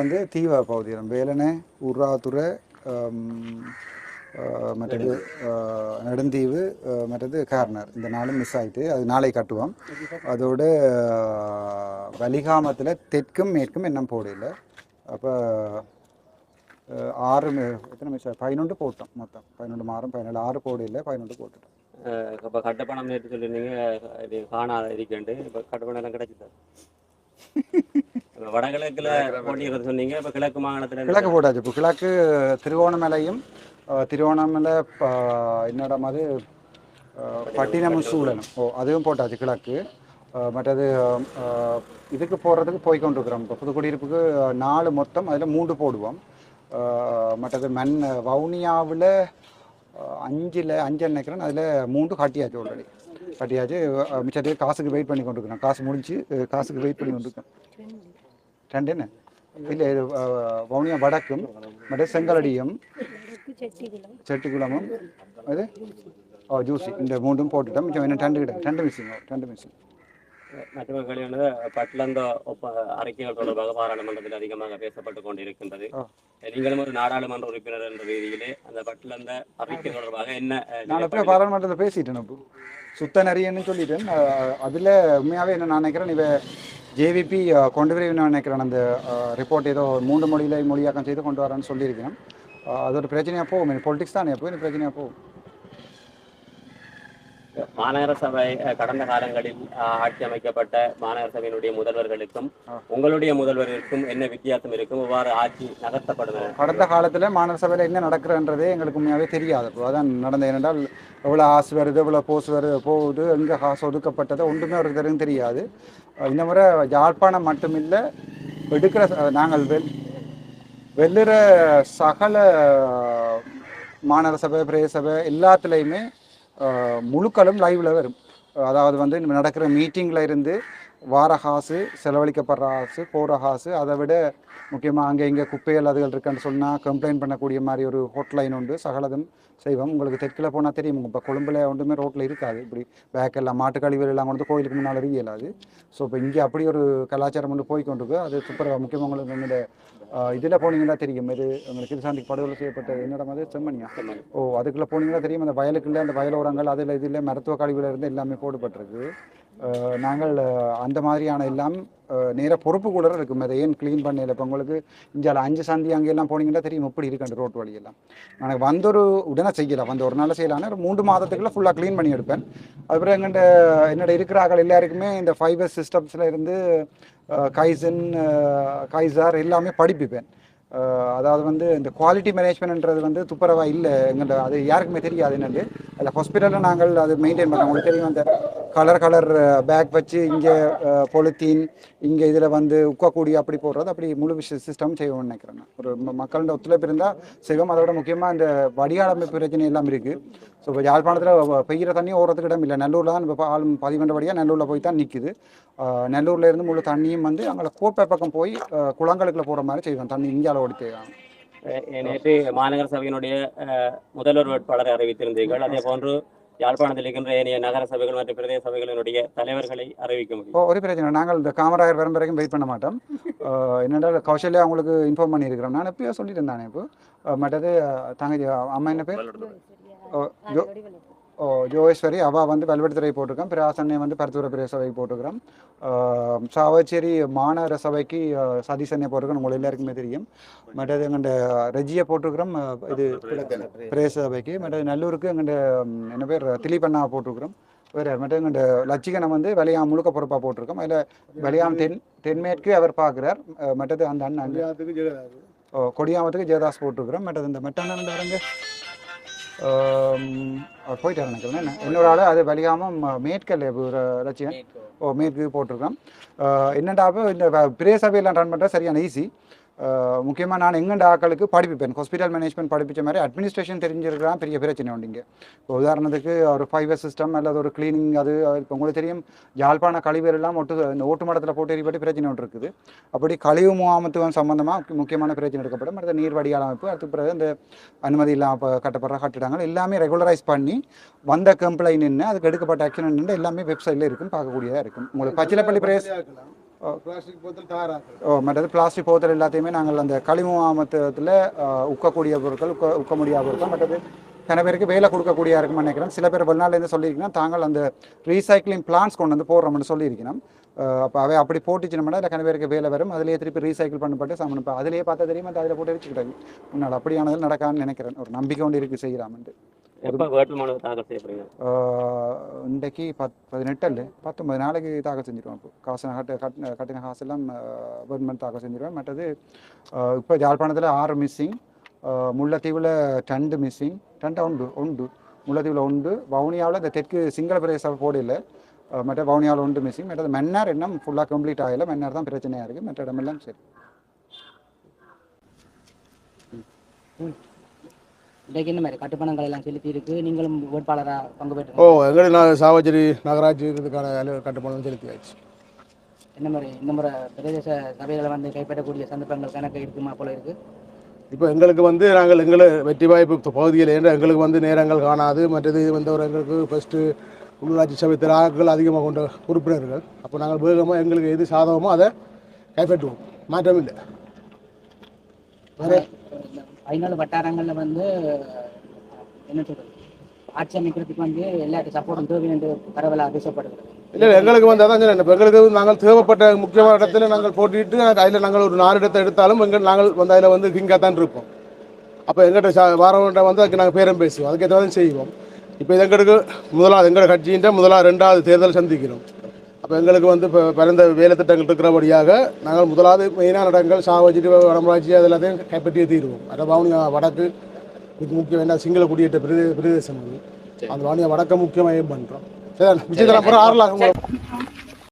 வந்து தீவா பகுதியம் வேலனை உர்ராதுறை மற்றது நெடுந்தீவு மற்றது கார்னர். இந்த நாளும் மிஸ் ஆகிட்டு அது நாளை கட்டுவோம். அதோட வலிகாமத்தில் தெற்கும் மேற்கும் என்ன போடையில் அப்போ ஆறு எத்தனை மிஸ் பதினொன்று போட்டோம் மொத்தம். பதினொன்று மாறும் பதினேழு ஆறு போடையில் பதினொன்று போட்டுட்டோம். இப்போ கட்டப்பணம் நேற்று சொல்லியிருந்தீங்க காணாத இருக்கேன் இப்போ கட்டப்பணம் எல்லாம் கிடைச்சிது? வடகிழக்குல போட்டிக்கிறது சொன்னீங்க. இப்போ கிழக்கு மாகாணத்துல கிழக்கு போட்டாச்சு. இப்போ கிழக்கு திருவோணமலையும் திருவோணமலை என்னடா அது அஹ், பட்டினமும் சூழலும் ஓ அதுவும் போட்டாச்சு கிழக்கு. மற்றது இதுக்கு போகிறதுக்கு போய் கொண்டிருக்கிறோம் இப்போ புதுக்குடியிருப்புக்கு நாலு மொத்தம் அதில் மூன்று போடுவோம். மற்றது மண் வவுனியாவில் அஞ்சில் அஞ்சு நினைக்கிறேன் அதில் மூன்று கட்டியாச்சு ஆல்ரெடி கட்டியாச்சு அஹ், காசுக்கு வெயிட் பண்ணி கொண்டிருக்கிறோம். காசு முடிஞ்சு காசுக்கு வெயிட் பண்ணி கொண்டிருக்கோம். ரெண்டு என்ன? இல்லை இது வவுனியா வடக்கும் மற்ற செங்கலடியும் செட்டிக்குளமும் இது? ஓ ஜூஸ் இந்த மூன்றும் போட்டுட்டோம். மிச்சம் என்ன? ரெண்டு கிட்ட ரெண்டு மிஸ்ஸிங் ரெண்டு மிஸ்ஸிங் ஒப்ப அறிக்கைகள் தொடர்பாக பாராளுமன்றத்தில் அதிகமாக பேசப்பட்டு கொண்டிருக்கின்றது. நீங்களும் ஒரு நாடாளுமன்ற உறுப்பினர் என்ற ரீதியிலே அந்த பட்லந்த அறிக்கை தொடர்பாக என்ன நான் எப்போ பாராளுமன்றத்தில் பேசிட்டேன் இப்போ சுத்த நரியன்னு சொல்லிட்டேன். அதில் உண்மையாகவே என்ன நான் நினைக்கிறேன் இவ ஜேவிபி கொண்டு வரணும்னு நினைக்கிறேன். அந்த ரிப்போர்ட் ஏதோ மூன்று மொழியில மொழியாக்கம் செய்து கொண்டு வரேன்னு சொல்லியிருக்கேன் அஹ், அது ஒரு பிரச்சனையாக போகும். பொலிட்டிக்ஸ் தானே எப்போ பிரச்சனையாக போகும்? மாநகர சபை கடந்த காலங்களில் ஆட்சி அமைக்கப்பட்ட மாநகர சபையினுடைய முதல்வர்களுக்கும் உங்களுடைய முதல்வர்களுக்கும் என்ன வித்தியாசம் இருக்கும்? எவ்வாறு ஆட்சி நகர்த்தப்படும் கடந்த காலத்தில் மாநகர சபையில் என்ன நடக்கிறன்றதே எங்களுக்கு உண்மையாகவே தெரியாது. அதான் நடந்தது ஏனென்றால் எவ்வளோ ஆசு வருது எவ்வளோ போஸ் வருது போகுது எங்கே காசு ஒதுக்கப்பட்டது ஒன்றுமே அவருக்கு தெரியும் தெரியாது. இந்த முறை யாழ்ப்பாணம் மட்டுமில்லை எடுக்கிற நாங்கள் வெல் வெல்லுற சகல மாநகர சபை பிரதேச சபை எல்லாத்துலேயுமே முழுக்களும் லைவில் வரும். அதாவது வந்து நடக்கிற மீட்டிங்கில் இருந்து வார காசு செலவழிக்கப்படுற காசு போகிற காசு அதை விட முக்கியமாக அங்கே இங்கே குப்பைகள் அதுகள் இருக்குன்னு சொன்னால் கம்ப்ளைண்ட் பண்ணக்கூடிய மாதிரி ஒரு ஹோட்லைன் உண்டு. சகலதும் செய்வோம். உங்களுக்கு தெற்கில் போனால் தெரியும். இப்போ கொழும்புல ஒன்றுமே ரோட்டில் இருக்காது. இப்படி பேக் எல்லாம் மாட்டு கழிவுகள் எல்லாம் கொண்டு வந்து கோயிலுக்கு முன்னால் இயலாது ஸோ இப்போ இங்கே அப்படி ஒரு கலாச்சாரம் கொண்டு போய் கொண்டிருக்கு. அது சூப்பர் முக்கியமாக உங்களுக்கு எங்களுடைய இதில் போனீங்கன்னா தெரியும். இது உங்களுக்கு கிருசாந்திக்கு படுகொலை செய்யப்பட்ட என்னோட மாதிரி செம்மணியா. ஓ அதுக்குள்ளே போனீங்கன்னா தெரியும். அந்த வயலுக்குள்ளே அந்த வயலோரங்கள் அதில் இதில் மருத்துவ கழிவுல இருந்து எல்லாமே போடப்பட்டிருக்கு. நாங்கள் அந்த மாதிரியான எல்லாம் நேர பொறுப்பு கூட இருக்கும். அதை ஏன் க்ளீன் பண்ணல? இப்போ உங்களுக்கு இந்தியாவில் அஞ்சு சந்தி அங்கே எல்லாம் போனீங்கன்னா தெரியும் எப்படி இருக்கு அந்த ரோட் வழியெல்லாம் எனக்கு வந்தொரு உடனே செய்யலாம் வந்து ஒரு நாள் செய்யலாம் ஒரு மூன்று மாதத்துக்குள்ள ஃபுல்லாக க்ளீன் பண்ணி எடுப்பேன். அதுக்கப்புறம் எங்கள்கிட்ட என்னோட இருக்கிற ஆட்கள் எல்லாருக்குமே இந்த ஃபைபர் சிஸ்டம்ஸில் இருந்து கைசன் கைசார் எல்லாமே படிப்பிப்பேன். அதாவது வந்து இந்த குவாலிட்டி மேனேஜ்மெண்ட்ன்றது வந்து துப்புரவா இல்லை. எங்கள்கிட்ட அது யாருக்குமே தெரியாது என்னது. அதில் ஹாஸ்பிட்டலில் நாங்கள் அது மெயின்டைன் பண்ணோம். உங்களுக்கு தெரியும் அந்த கலர் கலர் பேக் வச்சு இங்கே பொலித்தீன் இங்கே இதில் வந்து உக்கக்கூடிய அப்படி போடுறது அப்படி முழு விஷய சிஸ்டம் செய்வோம்னு நினைக்கிறேன் நான். ஒரு மக்களோட ஒத்துழைப்பு இருந்தால் செய்வோம் அதோட முக்கியமாக இந்த வடிகால் அமைப்பு பிரச்சனை எல்லாம் இருக்குது ஸோ இப்போ யாழ்ப்பாணத்தில் பெய்கிற தண்ணி ஓடுறதுக்கு இடம் இல்லை. நல்லூரில் தான் இப்போ ஆள் பதிவண்டபடியாக நல்லூரில் போய் தான் நிற்குது நல்லூர்ல இருந்து முழு தண்ணியும் வந்து அங்கே கோப்பை பக்கம் போய் குளங்களுக்குள்ள போகிற மாதிரி செய்வோம் தண்ணி இந்தியாவில் ஓடி தேவையான அஹ் நேற்று மாநகர சபையினுடைய முதல்வர் வேட்பாளரை அறிவித்திருந்தீர்கள். அதே போன்று யாழ்ப்பாணத்தில் இருக்கின்ற ஏனைய நகர சபைகள் மற்றும் பிரதேச சபைகளினுடைய தலைவர்களை அறிவிக்க முடியும். ஓ ஒரு பிரச்சனை. நாங்கள் இந்த காமராயர் வரும் வரைக்கும் வெயிட் பண்ண மாட்டோம். என்னென்றால் கௌசல்யா அவங்களுக்கு இன்ஃபார்ம் பண்ணியிருக்கிறோம். நான் எப்பயோ சொல்லிட்டு இருந்தானே இப்போ. மற்றது தங்கச்சி அம்மா என்ன பேர்? ஜோகேஸ்வரி அவா வந்து வல்வெடுத்துறை போட்டிருக்கோம் பிராசன்னை வந்து பருத்துவர பிரதேச சபைக்கு போட்டிருக்கிறோம் சாவச்சேரி மாநகர சபைக்கு அஹ், சதீசனை போட்டிருக்கோம் உங்களுக்கு எல்லாருக்குமே தெரியும். மற்றது எங்கள்ட ரெஜியை போட்டிருக்கிறோம். இது பிரதேச சபைக்கு. மற்றது நல்லூருக்கு எங்கள்ட ம், என்ன பேர்? திலீபண்ணா போட்டிருக்கிறோம். வேறு மற்ற எங்கள்ட லட்சிகனை வந்து வலியாம் முழுக்க பொறுப்பாக போட்டிருக்கோம். அதில் வலியாம் தென் தென்மேற்கு அவர் பார்க்குறார். மற்றது அந்த அண்ணன் கொடியாமத்துக்கு ஜெயதாஸ் போட்டிருக்கிறோம். மற்றது இந்த ஆம், அவர் போயிட்டார் நினைக்கிறேன். என்ன? இன்னொரு ஆள் அது வலியாமம் மேற்கல் ஒரு லட்சியம் ஓ மேற்கு போட்டிருக்கோம் அப்போ இந்த பிரே சபையெல்லாம் ரன் பண்ணுறது சரியான ஈஸி முக்கியமாக நான் எங்கண்ட ஆக்களுக்கு படிப்பிப்பேன் ஹாஸ்பிட்டல் மேனேஜ்மெண்ட் படிப்பிச்ச மாதிரி அட்மினிஸ்ட்ரேஷன் தெரிஞ்சிருக்கலாம் பெரிய பிரச்சனை உண்டு இப்போ உதாரணத்துக்கு ஒரு ஃபைவர் சிஸ்டம் அல்லது ஒரு க்ளீனிங் அது இப்போ உங்களுக்கு தெரியும் யாழ்ப்பாண கழிவுகள் எல்லாம் ஒட்டு இந்த ஓட்டு மடத்தில் போட்டு எரிபடி பிரச்சனை ஒன்று இருக்குது. அப்படி கழிவு முகாமத்துவம் சம்பந்தமாக முக்கியமான பிரச்சனை எடுக்கப்படும். அடுத்த நீர் வடிகால் அமைப்பு அதுக்கு பிறகு இந்த அனுமதி இல்லாமல் இப்போ கட்டப்படுற கட்டிடங்கள் எல்லாமே ரெகுலரைஸ் பண்ணி வந்த கம்ப்ளைண்ட் என்ன அதுக்கு எடுக்கப்பட்ட ஆக்ஷன் என்ன எல்லாமே வெப்சைட்டில் இருக்கும் பார்க்கக்கூடியதாக இருக்கும். உங்களுக்கு பச்சிலப்பள்ளி பிரேஸ் பிளாஸ்டிக் போத்தல் தாராக்கள் ஓ மற்றது பிளாஸ்டிக் போத்தல் எல்லாத்தையுமே நாங்கள் அந்த கழிவு மாமத்தத்தில் உக்கக்கூடிய பொருட்கள் உக்க உக்க முடியாத பொருட்கள் மற்றது சில பேருக்கு வேலை கொடுக்கக்கூடிய இருக்குன்னு நினைக்கிறேன். சில பேர் வெளிநாட்டிலேருந்து சொல்லியிருக்கணும் தாங்கள் அந்த ரீசைக்ளிங் பிளான்ஸ் கொண்டு வந்து போடுறோம்னு சொல்லியிருக்கணும் அப்போ அவை அப்படி போட்டுச்சுனோம்னா இல்லை கன பேருக்கு வேலை வரும். அதிலேயே திருப்பி ரீசைக்கிள் பண்ணப்பட்டு சாமன் இப்போ அதிலேயே பார்த்தா தெரியுமா? அதில் போட்டு வச்சுக்கிட்டாங்க. முன்னால் அப்படியானது நடக்கான்னு நினைக்கிறேன். ஒரு நம்பிக்கை கொண்டு இருக்குது செய்யலாம்ட்டு எப்ப வேட்புமனு தாக்கல் செய்யப்படுங்க ஆஹ் இன்றைக்கு பத் பதினெட்டு இல்லை பத்தொன்பது நாளைக்கு தாக்கல் செஞ்சிருவோம் இப்போ. காசு கட்டு கட்டின கட்டின காசெல்லாம் கவர்மெண்ட் தாக்கல் செஞ்சிருவேன் மற்றது இப்போ யாழ்ப்பாணத்தில் ஆறு மிஸ்ஸிங் முல்லைத்தீவில் ரெண்டு மிஸ்ஸிங் ரெண்டு உண்டு உண்டு. முல்லைத்தீவில் உண்டு. வவுனியாவில் இந்த தெற்கு சிங்கள பிரதேச போடையில் மற்ற வவுனியாவில் உண்டு மிஸ்ஸிங் மற்றது மன்னார் இன்னும் ஃபுல்லாக கம்ப்ளீட் ஆகலை. மன்னார் தான் பிரச்சனையாக இருக்குது மற்ற இடமெல்லாம் சரி. இன்றைக்கு என்ன மாதிரி கட்டுப்பணங்கள் எல்லாம் செலுத்தி இருக்கு நீங்களும் வேட்பாளராக பங்கு ஓ பெற்று எங்களுக்கு நான் சாவச்சேரி நகராட்சி இதுக்கான வேலை கட்டுப்பாடு செலுத்தியாச்சு. என்ன மாதிரி இந்த முறை பிரதேச சபைகளை வந்து கைப்பற்றக்கூடிய சந்தர்ப்பங்கள் கணக்கு இருக்குமா போல இருக்கு? இப்போ எங்களுக்கு வந்து நாங்கள் எங்களை வெற்றி வாய்ப்பு பகுதியில் என்று எங்களுக்கு வந்து நேரங்கள் காணாது. மற்றது வந்து ஒரு எங்களுக்கு ஃபஸ்ட்டு உள்ளாட்சி சபை திராக்கள் அதிகமாக கொண்ட உறுப்பினர்கள். அப்போ நாங்கள் வேகமாக எங்களுக்கு எது சாதகமோ அதை கைப்பற்றுவோம். மாற்றம் இல்லை இந்த பதினாலு வட்டாரங்களில் வந்து என்ன சொல்றது ஆட்சி அமைக்கிறதுக்கு வந்து எல்லாருக்கும் சப்போர்ட்டும் தேவை என்று பரவலாக பேசப்படுகிறது இல்லை எங்களுக்கு வந்து அதான் சொன்னேன் எங்களுக்கு நாங்கள் தேவைப்பட்ட முக்கியமான இடத்துல நாங்கள் போட்டிட்டு அதில் நாங்கள் ஒரு நாலு இடத்தை எடுத்தாலும் எங்கள் நாங்கள் வந்து அதில் வந்து கிங்காக தான் இருப்போம். அப்போ எங்கிட்ட சா வாரவன்ட்ட வந்து அதுக்கு நாங்கள் பேரம் பேசுவோம். அதுக்கேற்ற மாதிரி செய்வோம். இப்போ எங்களுக்கு முதலாவது எங்களோட கட்சியின் முதலாவது ரெண்டாவது தேர்தல் சந்திக்கிறோம். அப்போ எங்களுக்கு வந்து இப்போ பிறந்த வேலை திட்டங்கள் இருக்கிறபடியாக நாங்கள் முதலாவது மெயினான இடங்கள் சாவச்சிட்டு வடமராட்சி அது எல்லாத்தையும் கைப்பற்றியே தீருவோம். அந்த வவுனியா வடக்கு இது முக்கியம் என்ன சிங்கள குடியேற்ற பிரதே பிரதேசம் அது. அந்த வவுனியா வடக்க முக்கியமாக பண்ணுறோம் சரி விஜயதரம் ஆறு லாகம்